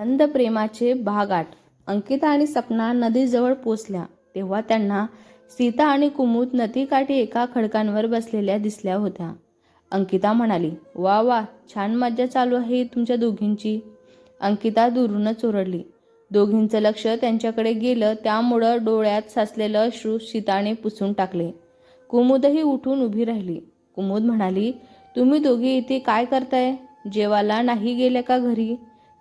अंध प्रेमाचे भाग आठ अंकिता आणि सपना नदीजवळ पोचल्या तेव्हा त्यांना सीता आणि कुमुद नदीकाठी एका खडकांवर बसलेल्या दिसल्या होत्या. अंकिता म्हणाली वा वा छान मज्जा चालू आहे तुमच्या दोघींची. अंकिता दुरूनच ओरडली. दोघींचं लक्ष त्यांच्याकडे गेलं त्यामुळं डोळ्यात साचलेलं अश्रू सीताने पुसून टाकले. कुमुदही उठून उभी राहिली. कुमुद म्हणाली तुम्ही दोघे इथे काय करताय? जेवाला नाही गेल्या का घरी?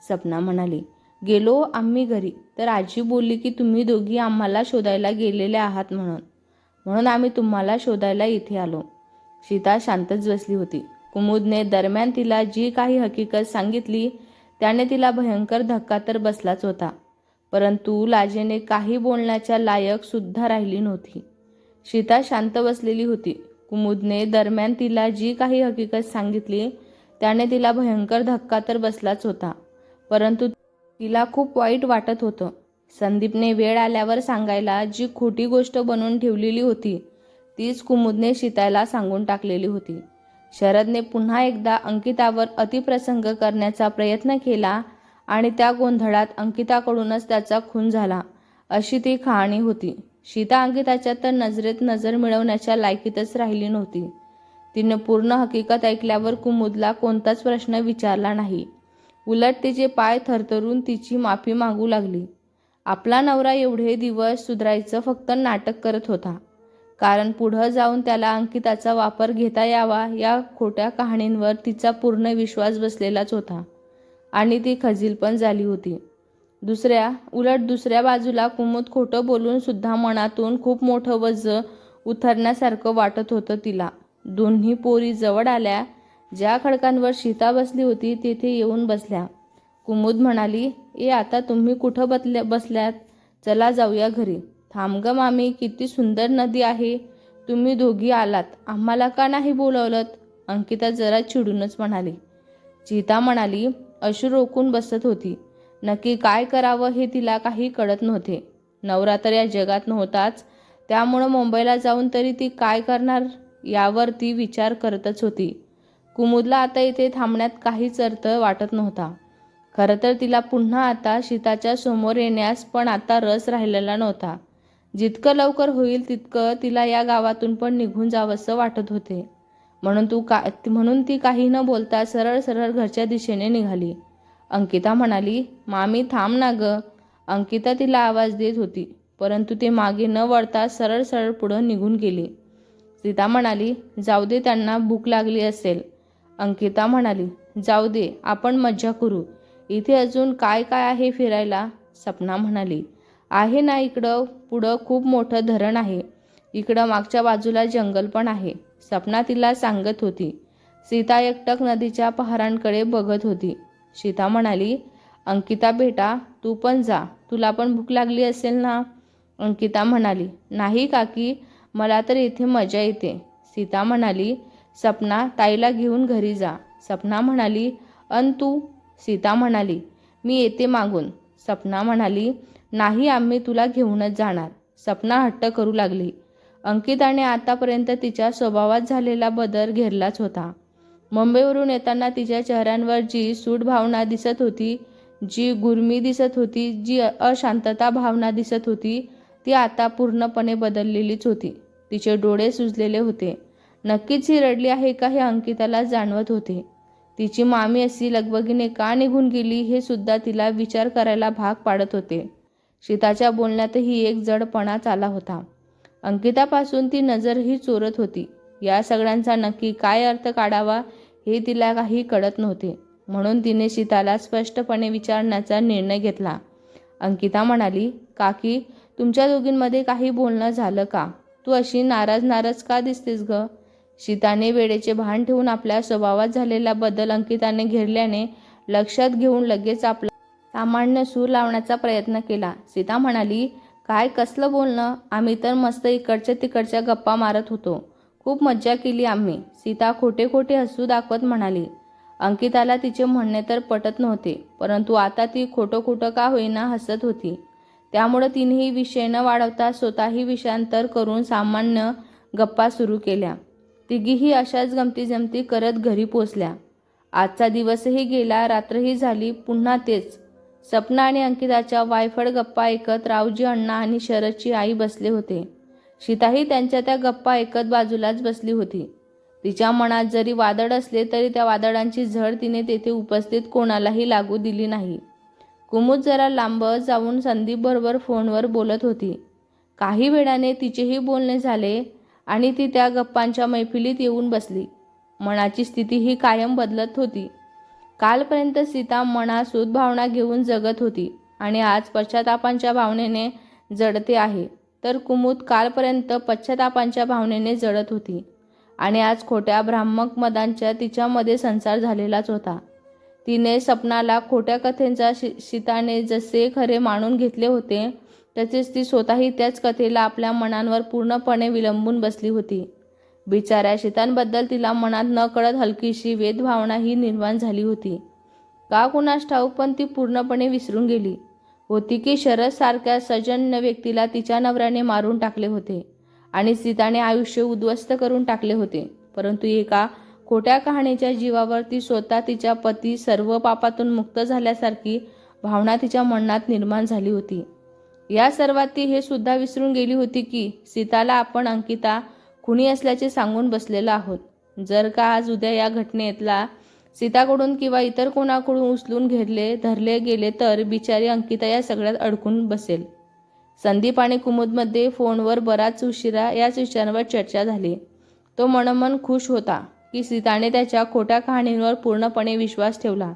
सपना म्हणाली गेलो आम्ही घरी तर आजी बोलली की तुम्ही दोघी आम्हाला शोधायला गेलेले आहात म्हणून. म्हणून आम्ही तुम्हाला शोधायला इथे आलो. सीता शांतच बसली होती. कुमुदने दरम्यान तिला जी काही हकीकत सांगितली त्याने तिला भयंकर धक्का तर बसलाच होता. परंतु लाजेने काही बोलण्याच्या लायक सुद्धा राहिली नव्हती. सीता शांत बसलेली होती. कुमुदने दरम्यान तिला जी काही हकीकत सांगितली त्याने तिला भयंकर धक्का तर बसलाच होता. परंतु तिला खूप वाईट वाटत होतं. संदीपने वेळ आल्यावर सांगायला जी खोटी गोष्ट बनवून ठेवलेली होती तीच कुमुदने सीताला सांगून टाकलेली होती. शरदने पुन्हा एकदा अंकितावर अतिप्रसंग करण्याचा प्रयत्न केला आणि त्या गोंधळात अंकिताकडूनच त्याचा खून झाला अशी ती कहाणी होती. सीता अंकिताच्या तर नजरेत नजर मिळवण्याच्या लायकीतच राहिली नव्हती. तिने पूर्ण हकीकत ऐकल्यावर कुमुदला कोणताच प्रश्न विचारला नाही. उलट तिचे पाय थरथरून तिची माफी मागू लागली. आपला नवरा एवढे दिवस सुधारायचं फक्त नाटक करत होता. कारण पुढं जाऊन त्याला अंकिताचा वापर घेता यावा या खोट्या कहाणींवर तिचा पूर्ण विश्वास बसलेलाच होता. आणि ती खजील पण झाली होती. दुसऱ्या उलट दुसऱ्या बाजूला कुमुद खोटं बोलून सुद्धा मनातून खूप मोठं वज उतरण्यासारखं वाटत होतं तिला. दोन्ही पोरी जवळ आल्या ज्या खडकांवर सीता बसली होती तेथे येऊन बसल्या. कुमुद म्हणाली ए आता तुम्ही कुठं बसल्या बसल्यात? चला जाऊया घरी. थांब ग मामी किती सुंदर नदी आहे. तुम्ही दोघी आलात. आम्हाला का नाही बोलवलं अंकिता जरा चिडूनच म्हणाली. चीता म्हणाली अश्रू रोखून बसत होती. नक्की काय करावं हे तिला काही कळत नव्हते. नवरा तर या जगात नव्हताच. त्यामुळं मुंबईला जाऊन तरी ती काय करणार? यावर ती विचार करतच होती. कुमुदला आता इथे थांबण्यात काहीच अर्थ वाटत नव्हता. खरं तर तिला पुन्हा आता शीताच्या समोर येण्यास पण आता रस राहिलेला नव्हता. जितकं लवकर होईल तितकं तिला या गावातून पण निघून जावंसं वाटत होते. म्हणून तू का म्हणून ती काही न बोलता सरळ सरळ घरच्या दिशेने निघाली. अंकिता म्हणाली मामी थांब ना ग. अंकिता तिला आवाज देत होती परंतु ते मागे न वळता सरळ सरळ पुढं निघून गेली. सीता म्हणाली जाऊ दे त्यांना भूक लागली असेल. अंकिता म्हणाली जाऊ दे आपण मज्जा करू. इथे अजून काय काय आहे फिरायला? सपना म्हणाली आहे ना इकडं पुढं खूप मोठं धरण आहे. इकडं मागच्या बाजूला जंगल पण आहे. सपना तिला सांगत होती. सीता एकटक नदीच्या पहारांकडे बघत होती. सीता म्हणाली अंकिता बेटा तू पण जा. तुला पण भूक लागली असेल ना? अंकिता म्हणाली नाही काकी मला तर इथे मजा येते. सीता म्हणाली सपना ताईला घेऊन घरी जा. सपना म्हणाली अन तू? सीता म्हणाली मी येते मागून. सपना म्हणाली नाही आम्ही तुला घेऊनच जाणार. सपना हट्ट करू लागली. अंकिताने आतापर्यंत तिच्या स्वभावात झालेला बदल घेरलाच होता. मुंबईवरून येताना तिच्या चेहऱ्यांवर जी सूट भावना दिसत होती जी गुरमी दिसत होती जी अशांतता भावना दिसत होती ती आता पूर्णपणे बदललेलीच होती. तिचे डोळे सुजलेले होते. नक्कीच ही रडली आहे का हे अंकिताला जाणवत होते. तिची मामी अशी लगबगीने का निघून गेली हे सुद्धा तिला विचार करायला भाग पाडत होते. सीताच्या बोलण्यातही एक जडपणाच आला होता. अंकितापासून ती नजरही चोरत होती. या सगळ्यांचा नक्की काय अर्थ काढावा हे तिला काही कळत नव्हते. म्हणून तिने सीताला स्पष्टपणे विचारण्याचा निर्णय घेतला. अंकिता म्हणाली काकी तुमच्या दोघींमध्ये काही बोलणं झालं का? तू अशी नाराज नाराज का दिसतेस ग? सीताने वेळेचे भान ठेवून आपल्या स्वभावात झालेला बदल अंकिताने घेरल्याने लक्षात घेऊन लगेच आपला सामान्य सूर लावण्याचा प्रयत्न केला. सीता म्हणाली काय कसलं बोलणं? आम्ही तर मस्त इकडच्या तिकडच्या गप्पा मारत होतो. खूप मज्जा केली आम्ही. सीता खोटे खोटे हसू दाखवत म्हणाली अंकिताला तिचे म्हणणे तर पटत नव्हते परंतु आता ती खोटं खोटं का होईना हसत होती. त्यामुळं तिनेही विषय न वाढवता स्वतःही विषयांतर करून सामान्य गप्पा सुरू केल्या. तिघीही अशाच गमती जमती करत घरी पोचल्या. आजचा दिवसही गेला रात्रही झाली पुन्हा तेच. सपना आणि अंकिताच्या वायफळ गप्पा ऐकत रावजी अण्णा आणि शरदची आई बसले होते. सीताही त्यांच्या त्या गप्पा ऐकत बाजूलाच बसली होती. तिच्या मनात जरी वादळ असले तरी त्या वादळांची झड तिने तेथे उपस्थित कोणालाही लागू दिली नाही. कुमुद जरा लांब जाऊन संदीपबरोबर फोनवर बोलत होती. काही वेळाने तिचेही बोलणे झाले आणि ती त्या गप्पांच्या मैफिलीत येऊन बसली. मनाची स्थिती ही कायम बदलत होती. कालपर्यंत सीता मनात भावना घेऊन जगत होती आणि आज पश्चातापांच्या भावनेने जडते आहे. तर कुमुद कालपर्यंत पश्चातापांच्या भावनेने जडत होती आणि आज खोट्या भ्रामक मदांच्या तिच्यामध्ये संसार झालेलाच होता. तिने सपनाला खोट्या कथेंचा शि सीताने जसे खरे मानून घेतले होते तसेच ती स्वतःही त्याच कथेला आपल्या मनांवर पूर्णपणे विलंबून बसली होती. बिचाऱ्या शेतांबद्दल तिला मनात न कळत हलकीशी वेदभावना ही निर्माण झाली होती. का कुणास ठाऊक पण ती पूर्णपणे विसरून गेली. होती की शरद सारख्या सजन्य व्यक्तीला तिच्या नवऱ्याने मारून टाकले होते आणि सीताने आयुष्य उद्ध्वस्त करून टाकले होते. परंतु एका खोट्या कहाणीच्या जीवावर ती स्वतः तिच्या पती सर्व पापातून मुक्त झाल्यासारखी भावना तिच्या मनात निर्माण झाली होती. या सर्वात ती हे सुद्धा विसरून गेली होती की सीताला आपण अंकिता खुणी असल्याचे सांगून बसलेलो आहोत. जर का आज उद्या या घटनेतला सीताकडून किंवा इतर कोणाकडून उचलून घेरले धरले गेले तर बिचारी अंकिता या सगळ्यात अडकून बसेल. संदीप आणि कुमुदमध्ये फोनवर बराच उशिरा याच विषयांवर चर्चा झाली. तो मनमन खुश होता की सीताने त्याच्या खोट्या कहाणींवर पूर्णपणे विश्वास ठेवला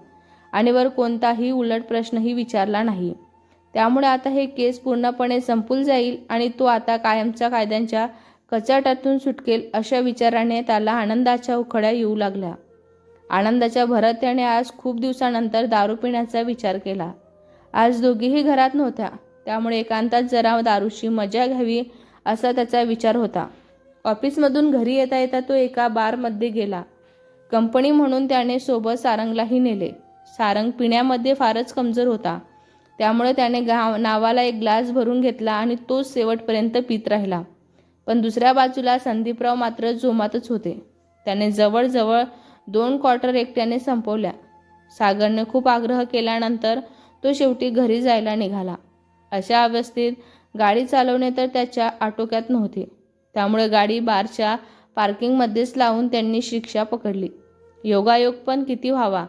आणि वर कोणताही उलट प्रश्नही विचारला नाही. त्यामुळे आता हे केस पूर्णपणे संपून जाईल आणि तो आता कायमच्या कायद्यांच्या कचाट्यातून सुटकेल अशा विचाराने त्याला आनंदाच्या उखड्या येऊ लागल्या. आनंदाच्या भरात त्याने आज खूप दिवसानंतर दारू पिण्याचा विचार केला. आज दोघीही घरात नव्हत्या. त्यामुळे एकांतात जरा दारूची मजा घ्यावी असा त्याचा विचार होता. ऑफिसमधून घरी येता येता तो एका बारमध्ये गेला. कंपनी म्हणून त्याने सोबत सारंगलाही नेले. सारंग पिण्यामध्ये फारच कमजोर होता. त्यामुळे त्याने गाव नावाला एक ग्लास भरून घेतला आणि तोच शेवटपर्यंत पित राहिला. पण दुसऱ्या बाजूला संदीपराव मात्र जोमातच होते. त्याने जवळजवळ दोन क्वार्टर एकट्याने संपवल्या. सागरने खूप आग्रह केल्यानंतर तो शेवटी घरी जायला निघाला. अशा अवस्थेत गाडी चालवणे तर त्याच्या आटोक्यात नव्हते. त्यामुळे गाडी बारच्या पार्किंगमध्येच लावून त्यांनी शिक्षा पकडली. योगायोग पण किती व्हावा?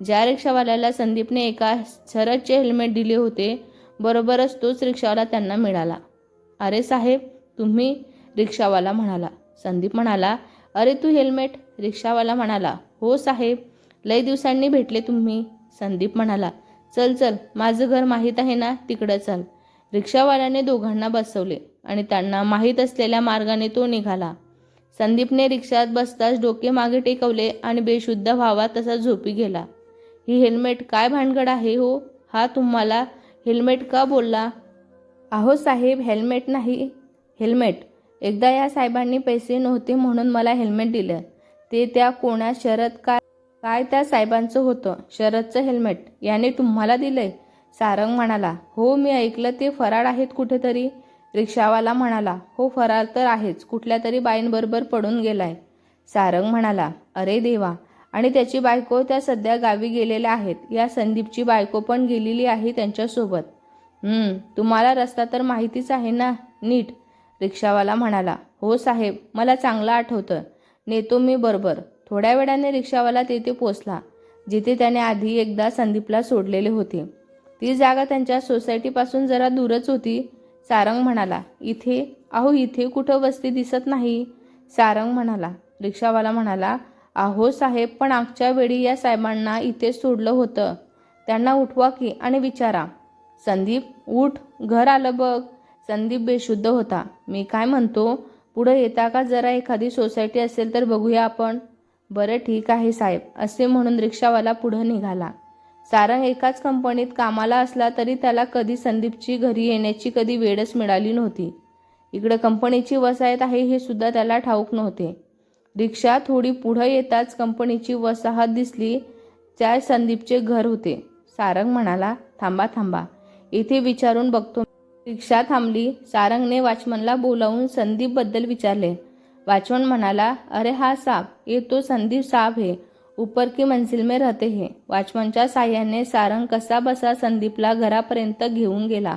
ज्या रिक्षावाल्याला संदीपने एका शरदचे हेल्मेट दिले होते बरोबरच तोच रिक्षावाला त्यांना मिळाला. अरे साहेब तुम्ही रिक्षावाला म्हणाला. संदीप म्हणाला अरे तू हेल्मेट रिक्षावाला म्हणाला. हो साहेब लय दिवसांनी भेटले तुम्ही. संदीप म्हणाला चल चल माझं घर माहीत आहे ना तिकडं चल. रिक्षावाल्याने दोघांना बसवले आणि त्यांना माहीत असलेल्या मार्गाने तो निघाला. संदीपने रिक्षात बसताच डोके मागे टेकवले आणि बेशुद्ध व्हावा तसा झोपी गेला. ही हेल्मेट काय भानगड आहे हो? हा तुम्हाला हेल्मेट का बोलला? अहो साहेब हेल्मेट नाही. हेल्मेट. एकदा या साहेबांनी पैसे नव्हते म्हणून मला हेल्मेट दिलं. ते त्या कोणा शरद काय काय त्या साहेबांचं होतं? शरदचं हेल्मेट. याने तुम्हाला दिलंय? सारंग म्हणाला. हो मी ऐकलं ते फराळ आहेत कुठेतरी. रिक्षावाला म्हणाला. हो फराळ तर आहेच. कुठल्या तरी बाईंबरोबर पडून गेलाय. सारंग म्हणाला. अरे देवा. आणि त्याची बायको त्या सध्या गावी गेलेल्या आहेत. या संदीपची बायको पण गेलेली आहे त्यांच्यासोबत. तुम्हाला रस्ता तर माहितीच आहे ना? नीट रिक्षावाला म्हणाला. हो साहेब मला चांगलं आठवतं. नेतो मी बरोबर. थोड्या वेळाने रिक्षावाला तेथे पोचला जिथे त्याने आधी एकदा संदीपला सोडलेले होते. ती जागा त्यांच्या सोसायटीपासून जरा दूरच होती. सारंग म्हणाला इथे? अहो इथे कुठं वस्ती दिसत नाही? सारंग म्हणाला रिक्षावाला म्हणाला अहो साहेब पण आगच्या वेळी या साहेबांना इथे सोडलं होतं. त्यांना उठवा की आणि विचारा. संदीप उठ घर आलं बघ. संदीप बेशुद्ध होता. मी काय म्हणतो? पुढं येता का? जरा एखादी सोसायटी असेल तर बघूया आपण. बरं ठीक आहे साहेब असे म्हणून रिक्षावाला पुढं निघाला. सारंग एकाच कंपनीत कामाला असला तरी त्याला कधी संदीपची घरी येण्याची कधी वेळच मिळाली नव्हती. इकडं कंपनीची वसाहत आहे हे सुद्धा त्याला ठाऊक नव्हते. रिक्षा थोडी पुढं येताच कंपनीची वसाहत दिसली. त्या संदीपचे घर होते. सारंग म्हणाला थांबा थांबा. इथे विचारून बघतो. रिक्षा थांबली. सारंगने वॉचमनला बोलावून संदीपबद्दल विचारले. वॉचमन म्हणाला अरे हा साप ये तो संदीप साप है. ऊपर की मंजिल में रहते हे. वॉचमनच्या साह्याने सारंग कसा बसा संदीपला घरापर्यंत घेऊन गेला.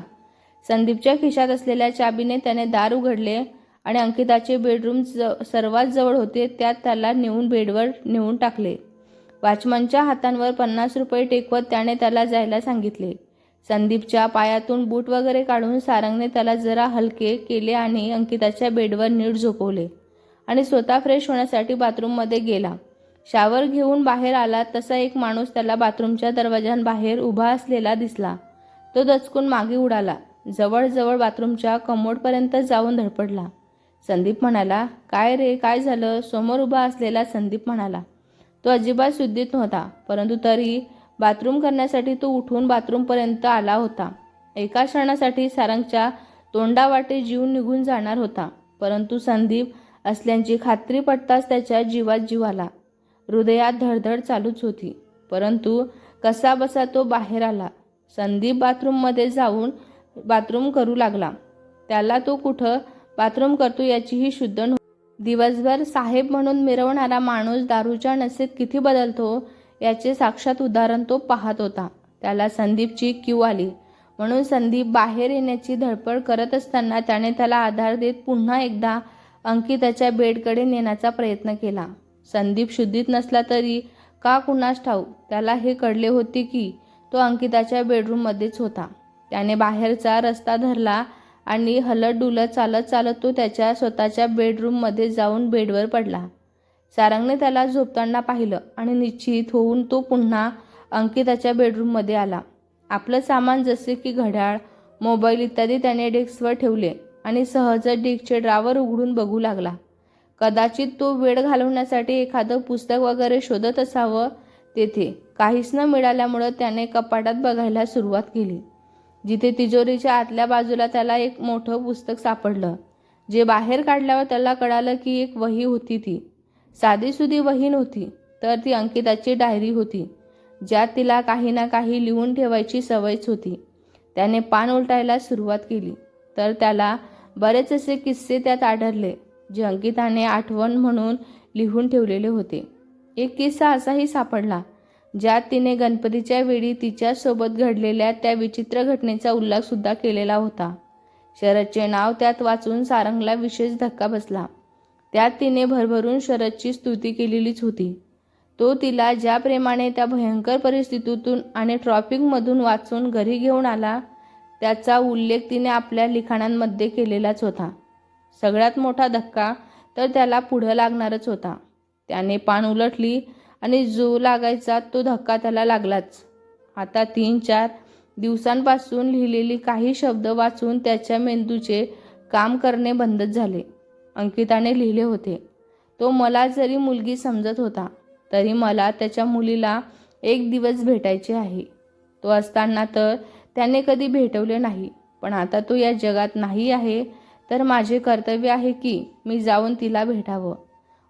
संदीपच्या खिशात असलेल्या चाबीने त्याने दार उघडले. आणि अंकिताचे बेडरूम ज सर्वात जवळ होते त्यात त्याला नेऊन बेडवर नेऊन टाकले. वॉचमनच्या हातांवर पन्नास रुपये टेकवत त्याने त्याला जायला सांगितले. संदीपच्या पायातून बूट वगैरे काढून सारंगने त्याला जरा हलके केले आणि अंकिताच्या बेडवर नीट झोपवले. आणि स्वतः फ्रेश होण्यासाठी बाथरूममध्ये गेला. शावर घेऊन बाहेर आला तसा एक माणूस त्याला बाथरूमच्या दरवाजांबाहेर उभा असलेला दिसला. तो दचकून मागे उडाला. जवळजवळ बाथरूमच्या कमोडपर्यंत जाऊन धडपडला. संदीप म्हणाला काय रे काय झालं? समोर उभा असलेला संदीप म्हणाला तो अजिबात शुद्धीत नव्हता परंतु तरी बाथरूम करण्यासाठी तो उठून बाथरूमपर्यंत आला होता. एका क्षणासाठी सारंगच्या तोंडावाटे जीव निघून जाणार होता परंतु संदीप असल्याची खात्री पडताच त्याच्या जीवात जीव आला. हृदयात धडधड चालूच होती परंतु कसा बसा तो बाहेर आला. संदीप बाथरूममध्ये जाऊन बाथरूम करू लागला. त्याला तो कुठं बाथरूम करतो याचीही शुद्ध नव्हती दिवसभर साहेब म्हणून मिरवणारा माणूस दारूच्या नसेत किती बदलतो याचे साक्षात उदाहरण तो पाहत होता. त्याला संदीपची क्यू आली. म्हणून संदीप बाहेर येण्याची धडपड करत असताना त्याने त्याला आधार देत पुन्हा एकदा अंकिताच्या बेडकडे नेण्याचा प्रयत्न केला. संदीप शुद्धीत नसला तरी का कुणास ठाऊ त्याला हे कळले होते की तो अंकिताच्या बेडरूममध्येच होता. त्याने बाहेरचा रस्ता धरला आणि हलत डुलत चालत चालत तो त्याच्या स्वतःच्या बेडरूममध्ये जाऊन बेडवर पडला. सारंगने त्याला झोपताना पाहिलं आणि निश्चित होऊन तो पुन्हा अंकिताच्या बेडरूममध्ये आला. आपलं सामान जसे की घड्याळ मोबाईल इत्यादी त्याने डेस्कवर ठेवले आणि सहज डेस्कचे ड्रावर उघडून बघू लागला. कदाचित तो वेळ घालवण्यासाठी एखादं पुस्तक वगैरे शोधत असावं तेथे. काहीच न मिळाल्यामुळं त्याने कपाटात बघायला सुरुवात केली. जिथे तिजोरीच्या आतल्या बाजूला त्याला एक मोठं पुस्तक सापडलं. जे बाहेर काढल्यावर त्याला कळालं की एक वही होती ती. साधीसुधी वही नव्हती तर ती अंकिताची डायरी होती ज्यात तिला काही ना काही लिहून ठेवायची सवयच होती. त्याने पान उलटायला सुरुवात केली तर त्याला बरेच असे किस्से त्यात आढळले जे अंकिताने आठवण म्हणून लिहून ठेवलेले होते. एक किस्सा असाही सापडला ज्यात तिने गणपतीच्या वेळी तिच्यासोबत घडलेल्या त्या विचित्र घटनेचा उल्लेखसुद्धा केलेला होता. शरदचे नाव त्यात वाचून सारंगला विशेष धक्का बसला. त्यात तिने भरभरून शरदची स्तुती केलेलीच होती. तो तिला ज्या प्रेमाने त्या भयंकर परिस्थितीतून आणि ट्रॉफिकमधून वाचून घरी घेऊन आला त्याचा उल्लेख तिने आपल्या लिखाणांमध्ये केलेलाच होता. सगळ्यात मोठा धक्का तर त्याला पुढं लागणारच होता. त्याने पान उलटली आणि जो लागायचा तो धक्का त्याला लागलाच. आता तीन चार दिवसांपासून लिहिलेली काही शब्द वाचून त्याच्या मेंदूचे काम करणे बंदच झाले. अंकिताने लिहिले होते तो मला जरी मुलगी समजत होता तरी मला त्याच्या मुलीला एक दिवस भेटायचे आहे. तो असताना तर त्याने कधी भेटवले नाही पण आता तो या जगात नाही आहे तर माझे कर्तव्य आहे की मी जाऊन तिला भेटावं.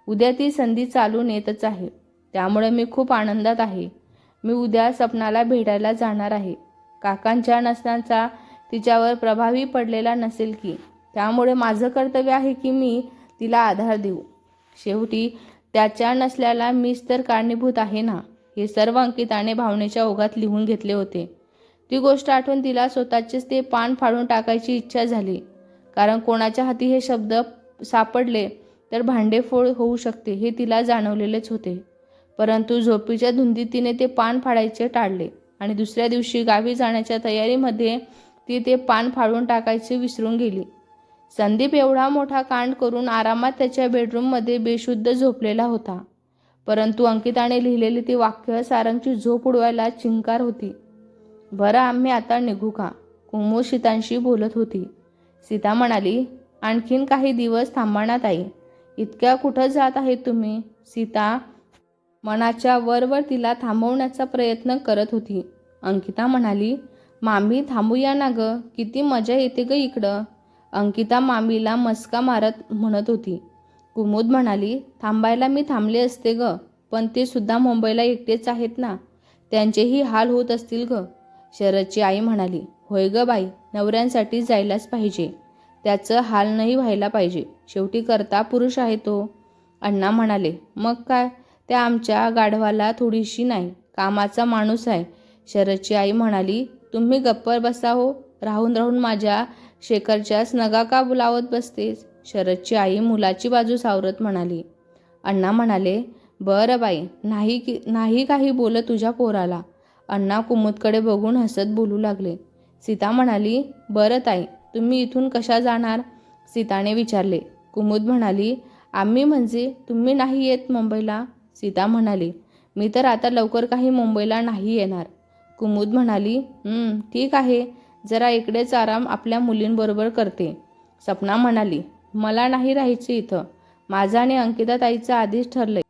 उद्या ती संधी चालून येतच आहे. त्यामुळे मी खूप आनंदात आहे. मी उद्या सपनाला भेटायला जाणार आहे. काकांच्या नसण्याचा तिच्यावर प्रभावी पडलेला नसेल की. त्यामुळे माझं कर्तव्य आहे की मी तिला आधार देऊ. शेवटी त्याच्या नसल्याला मीच तर कारणीभूत आहे ना? हे सर्व अंकिताने भावनेच्या ओघात लिहून घेतले होते. ती गोष्ट आठवून तिला स्वतःचेच ते पान फाडून टाकायची इच्छा झाली. कारण कोणाच्या हाती हे शब्द सापडले तर भांडेफोड होऊ शकते हे तिला जाणवलेलेच होते. परंतु झोपीच्या धुंदीत तिने ते पान फाडायचे टाळले आणि दुसऱ्या दिवशी गावी जाण्याच्या तयारीमध्ये ती ते पान फाडून टाकायचे विसरून गेली. संदीप एवढा मोठा कांड करून आरामात त्याच्या बेडरूममध्ये बेशुद्ध झोपलेला होता. परंतु अंकिताने लिहिलेली ती वाक्य सारंगची झोप उडवायला चिंकार होती. बरं आम्ही आता निघू का? कुमू सीतांशी बोलत होती. सीता म्हणाली आणखीन काही दिवस थांबण्यात आई इतक्या कुठं जात आहेत तुम्ही? सीता मनाच्या वरवर तिला थांबवण्याचा प्रयत्न करत होती. अंकिता म्हणाली मामी थांबूया ना ग किती मजा येते ग इकडं. अंकिता मामीला मस्का मारत म्हणत होती. कुमुद म्हणाली थांबायला मी थांबले असते ग पण ते सुद्धा मुंबईला एकटेच आहेत ना त्यांचेही हाल होत असतील ग. शरदची आई म्हणाली होय ग बाई नवऱ्यांसाठी जायलाच पाहिजे. त्याचं हाल नाही व्हायला पाहिजे. शेवटी करता पुरुष आहे तो. अण्णा म्हणाले मग काय? त्या आमच्या गाढवाला थोडीशी नाही कामाचा माणूस आहे. शरदची आई म्हणाली तुम्ही गप्पर बसा हो राहून राहून माझ्या शेखरच्याच नगा का बुलावत बसतेस? शरदची आई मुलाची बाजू सावरत म्हणाली. अण्णा म्हणाले बरं बाई नाही की नाही काही बोलत तुझ्या पोराला. अण्णा कुमुदकडे बघून हसत बोलू लागले. सीता म्हणाली बरं ताई तुम्ही इथून कशा जाणार? सीताने विचारले. कुमुद म्हणाली आम्ही म्हणजे तुम्ही नाही येत मुंबईला? सीता म्हणाली मी तर आता लवकर काही मुंबईला नाही येणार. कुमुद म्हणाली ठीक आहे. जरा इकडेच आराम आपल्या मुलींबरोबर करते. सपना म्हणाली मला नाही राहायचे इथं. माझं आणि अंकिता ताईचं आधीच ठरलंय.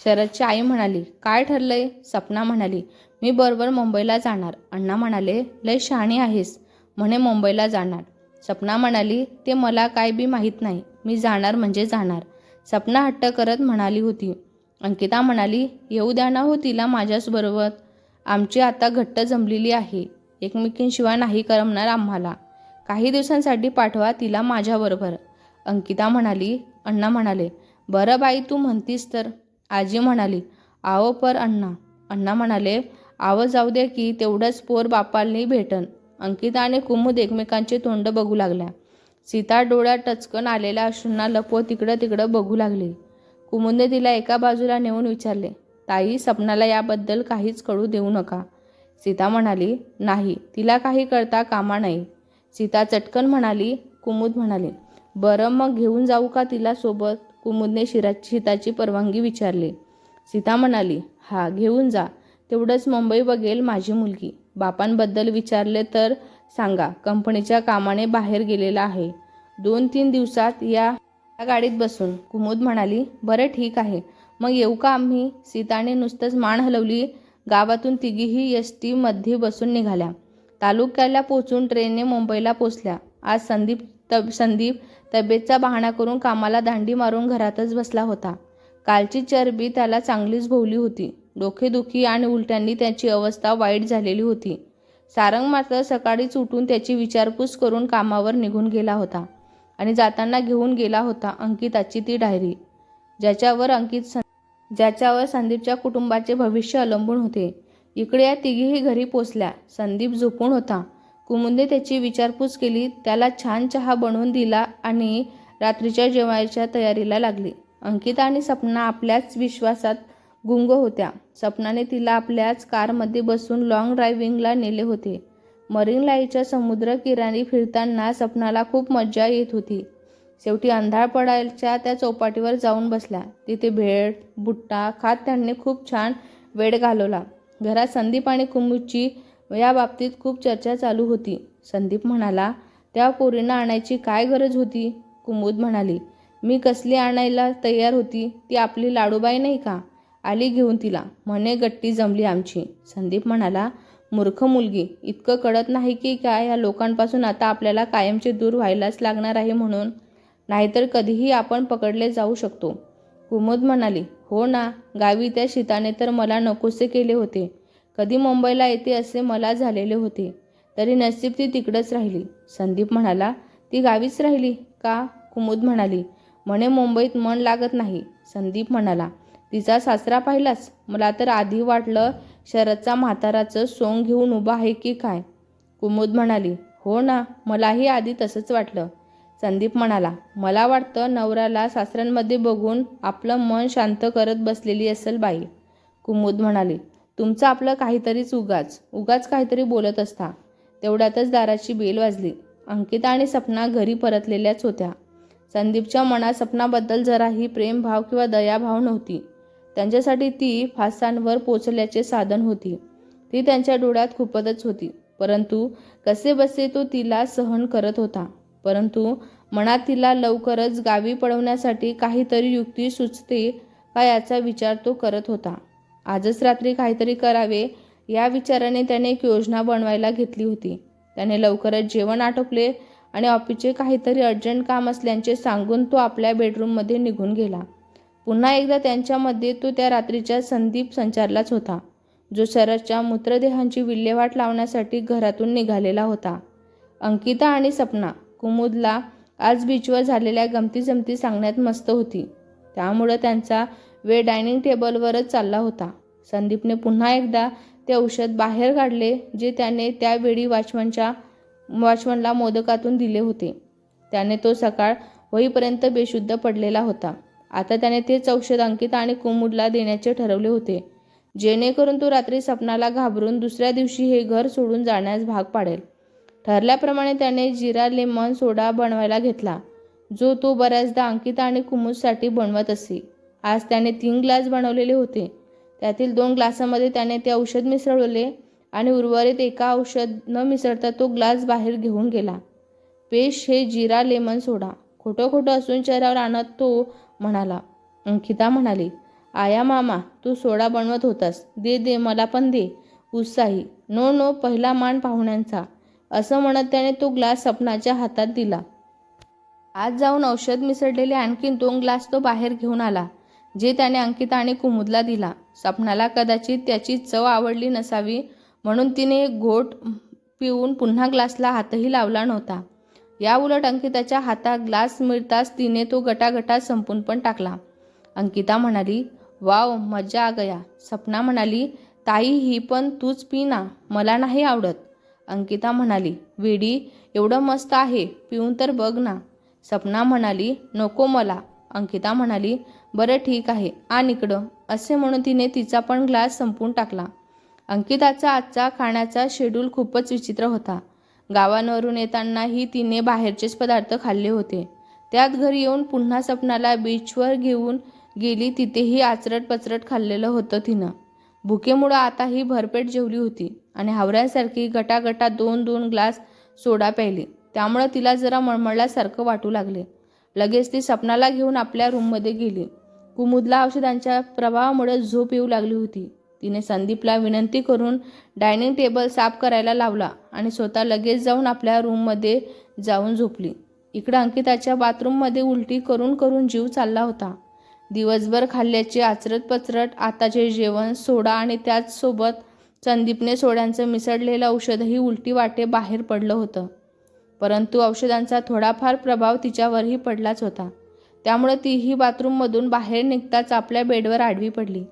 शरदची आई म्हणाली काय ठरलंय? सपना म्हणाली मी बरोबर मुंबईला जाणार. अण्णा म्हणाले लय शहाणी आहेस. म्हणे मुंबईला जाणार. सपना म्हणाली ते मला काय बी माहीत नाही. मी जाणार म्हणजे जाणार. सपना हट्ट करत म्हणाली होती अंकिता म्हणाली येऊ द्या ना हो तिला माझ्याचबरोबर. आमची आता घट्ट जमलेली आहे. एकमेकींशिवाय नाही करमणार आम्हाला. काही दिवसांसाठी पाठवा तिला माझ्याबरोबर. अंकिता म्हणाली अण्णा म्हणाले बरं बाई तू म्हणतीस तर. आजी म्हणाली आहो पर अण्णा. अण्णा म्हणाले आव जाऊ दे की तेवढंच पोर बापालनी भेटन. अंकिता आणि कुमुद एकमेकांचे तोंड बघू लागल्या. सीता डोळ्यात टचकन आलेल्या अश्रूंना लपो तिकडं तिकडं बघू लागली. कुमुदने तिला एका बाजूला नेऊन विचारले ताई सपनाला याबद्दल काहीच कळू देऊ नका. सीता म्हणाली नाही तिला काही कळता कामा नाही. सीता चटकन म्हणाली कुमुद म्हणाली बरं मग घेऊन जाऊ का तिला सोबत? कुमुदने शिरा सीताची परवानगी विचारली. सीता म्हणाली हा घेऊन जा. तेवढंच मुंबई बघेल माझी मुलगी. बापांबद्दल विचारले तर सांगा कंपनीच्या कामाने बाहेर गेलेला आहे. दोन तीन दिवसात या त्या गाडीत बसून कुमुद म्हणाली बरं ठीक आहे. मग येऊ का आम्ही सीताने नुसतंच मान हलवली. गावातून तिघीही एस टीमध्ये बसून निघाल्या. तालुक्याला पोचून ट्रेनने मुंबईला पोचल्या. आज संदीप तब संदीप तब्येतचा बहाणा करून कामाला दांडी मारून घरातच बसला होता. कालची चरबी त्याला चांगलीच भोवली होती. डोकेदुखी आणि उलट्यांनी त्याची अवस्था वाईट झालेली होती. सारंग मात्र सकाळीच उठून त्याची विचारपूस करून कामावर निघून गेला होता. आणि जाताना घेऊन गेला होता अंकिताची ती डायरी ज्याच्यावर अंकित सं ज्याच्यावर संदीपच्या कुटुंबाचे भविष्य अवलंबून होते. इकडे या तिघीही घरी पोचल्या. संदीप झोपून होता. कुमुदने त्याची विचारपूस केली त्याला छान चहा बनवून दिला आणि रात्रीच्या जेवायच्या तयारीला लागली. अंकिता आणि सपना आपल्याच विश्वासात गुंग होत्या. सपनाने तिला आपल्याच कारमध्ये बसून लॉंग ड्रायव्हिंगला नेले होते. मरीन लाईच्या समुद्र किराणी फिरताना सपनाला खूप मज्जा येत होती. शेवटी अंधार पडायच्या त्या चौपाटीवर जाऊन बसल्या तिथे भेळ बुट्टा खात त्यांनी खूप छान वेळ घालवला. घरात संदीप आणि कुमुदची या बाबतीत खूप चर्चा चालू होती. संदीप म्हणाला त्या पोरींना आणायची काय गरज होती? कुमुद म्हणाली मी कसली आणायला तयार होती? ती आपली लाडूबाई नाही का? आली घेऊन तिला. म्हणे गट्टी जमली आमची. संदीप म्हणाला मूर्ख मुलगी. इतकं कळत नाही की काय या लोकांपासून आता आपल्याला कायमचे दूर व्हायलाच लागणार आहे म्हणून. नाहीतर कधीही आपण पकडले जाऊ शकतो. कुमुद म्हणाली हो ना गावी त्या शीताने तर मला नकोसे केले होते. कधी मुंबईला येते असे मला झालेले होते. तरी नसीब ती तिकडंच राहिली. संदीप म्हणाला ती गावीच राहिली का? कुमुद म्हणाली म्हणे मुंबईत मन लागत नाही. संदीप म्हणाला तिचा सासरा पाहिलाच मला तर आधी वाटलं शरदचा म्हाताराचं सोंग घेऊन उभा आहे की काय? कुमुद म्हणाली हो ना मलाही आधी तसंच वाटलं. संदीप म्हणाला मला वाटतं नवऱ्याला सासऱ्यांमध्ये बघून आपलं मन शांत करत बसलेली असेल बाई. कुमुद म्हणाली तुमचं आपलं काहीतरीच उगाच उगाच काहीतरी बोलत असता. तेवढ्यातच दाराची बेल वाजली. अंकिता आणि सपना घरी परतलेल्याच होत्या. संदीपच्या मनात सपनाबद्दल जराही प्रेमभाव किंवा दयाभाव नव्हती. त्यांच्यासाठी ती फासांवर पोचल्याचे साधन होती. ती त्यांच्या डोळ्यात खुपतच होती. परंतु कसे बसे तो तिला सहन करत होता. परंतु मनात तिला लवकरच गावी पळवण्यासाठी काहीतरी युक्ती सुचते का याचा विचार तो करत होता. आजच रात्री काहीतरी करावे या विचाराने त्याने एक योजना बनवायला घेतली होती. त्याने लवकरच जेवण आटोपले आणि ऑफिसचे काहीतरी अर्जंट काम असल्याचे सांगून तो आपल्या बेडरूममध्ये निघून गेला. पुन्हा एकदा त्यांच्यामध्ये तो त्या रात्रीच्या संदीप संचारलाच होता जो शरदच्या मूत्रदेहांची विल्हेवाट लावण्यासाठी घरातून निघालेला होता. अंकिता आणि सपना कुमुदला आज बीचवर झालेल्या गमती जमती सांगण्यात मस्त होती. त्यामुळं त्यांचा वेळ डायनिंग टेबलवरच चालला होता. संदीपने पुन्हा एकदा ते औषध बाहेर काढले जे त्याने त्यावेळी वॉचमनच्या वॉचमनला मोदकातून दिले होते. त्याने तो सकाळ होईपर्यंत बेशुद्ध पडलेला होता. आता त्याने तेच औषध अंकिता आणि कुमुदला देण्याचे ठरवले होते. जेणेकरून तो रात्री सपनाला घाबरून दुसऱ्या दिवशी हे घर सोडून जाण्यास भाग पाडेल. ठरल्याप्रमाणे त्याने जिरा लेमन सोडा बनवायला घेतला जो तो बऱ्याचदा अंकिता आणि कुमुदसाठी बनवत असे. आज त्याने तीन ग्लास बनवलेले होते. त्यातील दोन ग्लासामध्ये त्याने ते औषध मिसळवले आणि उर्वरित एका औषध न मिसळता तो ग्लास बाहेर घेऊन गेला. पेश हे जिरा लेमन सोडा. खोटं खोटं असून चेहऱ्यावर आणत तो म्हणाला. अंकिता म्हणाली आया मामा तू सोडा बनवत होतास. दे दे मला पण दे. उत्साही. नो नो पहिला मान पाहुण्यांचा. असं म्हणत त्याने तो ग्लास सपनाच्या हातात दिला. आज जाऊन औषध मिसळलेले आणखीन दोन ग्लास तो बाहेर घेऊन आला जे त्याने अंकिता आणि कुमुदला दिला. सपनाला कदाचित त्याची चव आवडली नसावी म्हणून तिने घोट पिऊन पुन्हा ग्लासला हातही लावला नव्हता. या उलट अंकिताच्या हातात ग्लास मिळताच तिने तो गटागटात संपून पण टाकला. अंकिता म्हणाली वाव मज्जा आ गया. सपना म्हणाली ताई ही पण तूच पी ना मला नाही आवडत. अंकिता म्हणाली वेडी एवढं मस्त आहे पिऊन तर बघ ना. सपना म्हणाली नको मला. अंकिता म्हणाली बरं ठीक आहे आण इकडं असे म्हणून तिने तिचा पण ग्लास संपून टाकला. अंकिताचा आजचा खाण्याचा शेड्यूल खूपच विचित्र होता. गावांवरून येतानाही तिने बाहेरचेच पदार्थ खाल्ले होते. त्यात घरी येऊन पुन्हा सपनाला बीचवर घेऊन गेली तिथेही आचरट पचरट खाल्लेलं होतं तिनं. भुकेमुळं आता ही भरपेट जेवली होती आणि हावऱ्यासारखी गटागटा दोन दोन ग्लास सोडा प्यायली. त्यामुळं तिला जरा मळमळल्यासारखं वाटू लागले. लगेच ती सपनाला घेऊन आपल्या रूममध्ये गेली. कुमुदला औषधांच्या प्रभावामुळे झोप येऊ लागली होती. तिने संदीपला विनंती करून डायनिंग टेबल साफ करायला लावला आणि स्वतः लगेच जाऊन आपल्या रूममध्ये जाऊन झोपली. इकडं अंकिताच्या बाथरूममध्ये उलटी करून करून जीव चालला होता. दिवसभर खाल्ल्याचे आचरत पचरट आताचे जेवण सोडा आणि त्याचसोबत संदीपने सोड्यांचं मिसळलेलं औषधही उलटी वाटे बाहेर पडलं होतं. परंतु औषधांचा थोडाफार प्रभाव तिच्यावरही पडलाच होता. त्यामुळे तीही बाथरूममधून बाहेर निघताच आपल्या बेडवर आडवी पडली.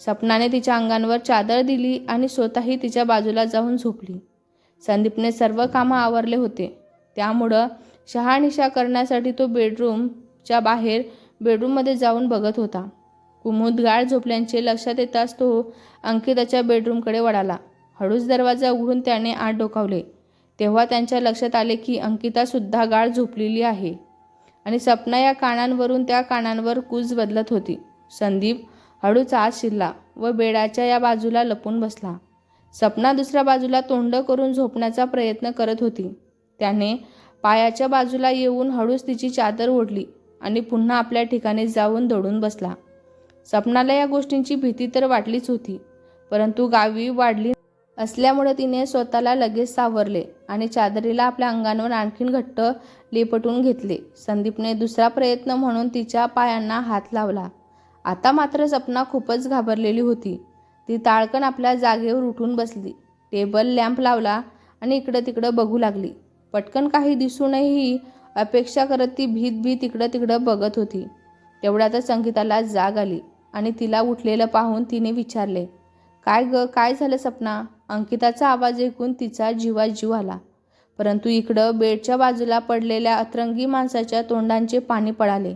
सपनाने तिच्या अंगांवर चादर दिली आणि स्वतःही तिच्या बाजूला जाऊन झोपली. संदीपने सर्व कामं आवरले होते. त्यामुळं शहानिशा करण्यासाठी तो बेडरूमच्या बाहेर बेडरूममध्ये जाऊन बघत होता. कुमुद गाळ झोपल्यांचे लक्षात येताच तो अंकिताच्या बेडरूमकडे वळाला. हळूच दरवाजा उघडून त्याने आत डोकावले. तेव्हा त्यांच्या लक्षात आले की अंकितासुद्धा गाळ झोपलेली आहे. आणि सपना या कानांवरून त्या कानांवर कूज बदलत होती. संदीप हळूच आत शिरला व बेडाच्या या बाजूला लपून बसला. सपना दुसऱ्या बाजूला तोंड करून झोपण्याचा प्रयत्न करत होती. त्याने पायाच्या बाजूला येऊन हळूच तिची चादर ओढली आणि पुन्हा आपल्या ठिकाणी जाऊन दडून बसला. सपनाला या गोष्टींची भीती तर वाटलीच होती परंतु गावी वाढली असल्यामुळे तिने स्वतःला लगेच सावरले आणि चादरीला आपल्या अंगांवर आणखीन घट्ट लेपटून घेतले. संदीपने दुसरा प्रयत्न म्हणून तिच्या पायांना हात लावला. आता मात्र सपना खूपच घाबरलेली होती. ती ताळकन आपल्या जागेवर उठून बसली. टेबल लॅम्प लावला आणि इकडं तिकडं बघू लागली. पटकन काही दिसूनही अपेक्षा करत ती भीत भीत इकडं तिकडं बघत होती. तेवढ्यातच संगीताला जाग आली आणि तिला उठलेलं पाहून तिने विचारले काय ग काय झालं सपना? अंकिताचा आवाज ऐकून तिचा जीवा जीव आला. परंतु इकडं बेडच्या बाजूला पडलेल्या अतरंगी माणसाच्या तोंडांचे पाणी पळाले.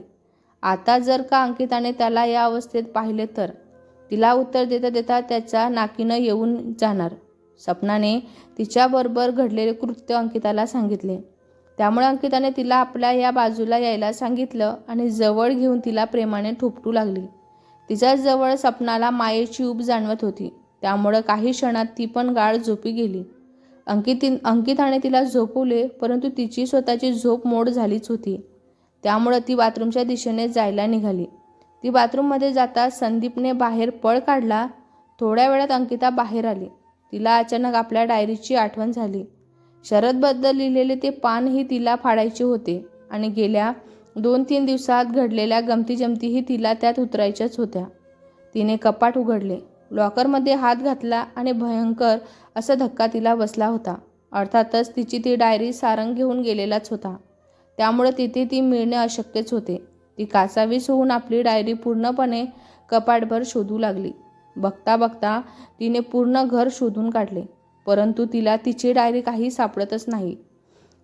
आता जर का अंकिताने त्याला या अवस्थेत पाहिले तर? तिला उत्तर देता देता त्याच्या नाकीनं येऊन जाणार. सपनाने तिच्याबरोबर घडलेले कृत्य अंकिताला सांगितले. त्यामुळे अंकिताने तिला आपल्या या बाजूला यायला सांगितलं आणि जवळ घेऊन तिला प्रेमाने ठोपटू लागली. तिच्या जवळ सपनाला मायेची ऊब जाणवत होती. त्यामुळं काही क्षणात ती पण गाळ झोपी गेली. अंकिती अंकिताने तिला झोपवले परंतु तिची स्वतःची झोप मोड झालीच होती. त्यामुळं ती बाथरूमच्या दिशेने जायला निघाली. ती बाथरूममध्ये जाता संदीपने बाहेर पळ काढला. थोड्या वेळात अंकिता बाहेर आली. तिला अचानक आपल्या डायरीची आठवण झाली. शरदबद्दल लिहिलेले ते पानही तिला फाडायचे होते आणि गेल्या दोन तीन दिवसात घडलेल्या गमती जमतीही तिला त्यात उतरायच्याच होत्या. तिने कपाट उघडले. लॉकरमध्ये हात घातला आणि भयंकर असा धक्का तिला बसला होता. अर्थातच तिची ती डायरी सारंग घेऊन गेलेलाच होता. त्यामुळे तिथे ती मिळणे अशक्यच होते. ती कासावीस होऊन आपली डायरी पूर्णपणे कपाटभर शोधू लागली. बघता बघता तिने पूर्ण घर शोधून काढले परंतु तिला तिची डायरी काही सापडतच नाही.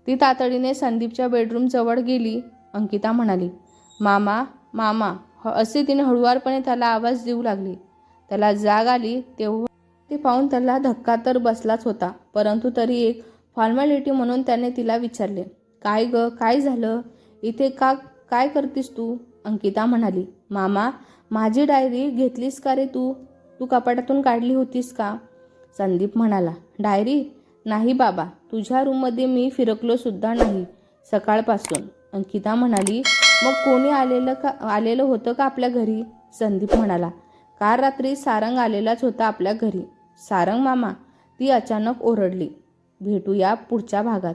ती तातडीने संदीपच्या बेडरूमजवळ गेली अंकिता म्हणाली मामा मामा ह असे तिने हळुवारपणे त्याला आवाज देऊ लागली. त्याला जाग आली तेव्हा ते पाहून त्याला धक्का तर बसलाच होता परंतु तरी एक फॉर्मॅलिटी म्हणून त्याने तिला विचारले काय ग? काय झालं? इथे का काय करतीस तू? अंकिता म्हणाली. मामा माझी डायरी घेतलीस का रे तू? तू कपाटातून काढली होतीस का? संदीप म्हणाला. डायरी? नाही बाबा. तुझ्या रूममध्ये मी फिरकलो सुद्धा नाही. सकाळपासून. अंकिता म्हणाली मग कोणी आलेलं का आलेलं होतं का आपल्या घरी? संदीप म्हणाला. काल रात्री सारंग आलेलाच होता आपल्या घरी. सारंग मामा ती अचानक ओरडली. भेटूया पुढच्या भागात.